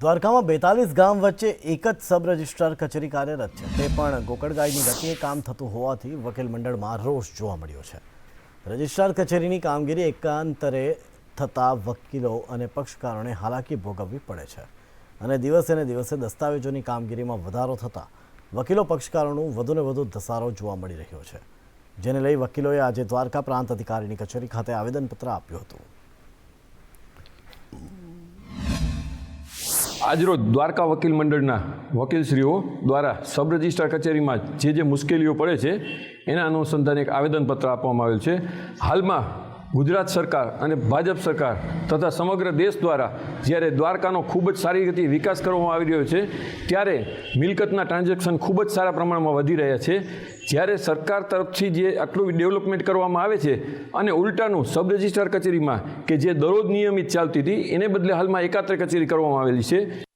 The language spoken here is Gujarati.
દ્વારકામાં બેતાલીસ ગામ વચ્ચે એક જ સબ રજિસ્ટ્રાર કચેરી કાર્યરત છે. તે પણ ગોકળગાયની ગતિએ કામ થતું હોવાથી વકીલ મંડળમાં રોષ જોવા મળ્યો છે. રજિસ્ટ્રાર કચેરીની કામગીરી એકાંતરે થતાં વકીલો અને પક્ષકારોને હાલાકી ભોગવવી પડે છે અને દિવસે ને દિવસે દસ્તાવેજોની કામગીરીમાં વધારો થતાં વકીલો પક્ષકારોનું વધુને વધુ ધસારો જોવા મળી રહ્યો છે. જેને લઈ વકીલોએ આજે દ્વારકા પ્રાંત અધિકારીની કચેરી ખાતે આવેદનપત્ર આપ્યું હતું. આજરોજ દ્વારકા વકીલ મંડળના વકીલશ્રીઓ દ્વારા સબ રજિસ્ટ્રાર કચેરીમાં જે જે મુશ્કેલીઓ પડે છે, એના અનુસંધાને એક આવેદનપત્ર આપવામાં આવેલ છે. હાલમાં ગુજરાત સરકાર અને ભાજપ સરકાર તથા સમગ્ર દેશ દ્વારા જ્યારે દ્વારકાનો ખૂબ જ સારી રીતે વિકાસ કરવામાં આવી રહ્યો છે, ત્યારે મિલકતના ટ્રાન્ઝેક્શન ખૂબ જ સારા પ્રમાણમાં વધી રહ્યા છે. જ્યારે સરકાર તરફથી જે આટલું ડેવલપમેન્ટ કરવામાં આવે છે અને ઉલટાનું સબ રજિસ્ટ્રાર કચેરીમાં કે જે દરરોજ નિયમિત ચાલતી હતી, એને બદલે હાલમાં એકાત્ર કચેરી કરવામાં આવેલી છે.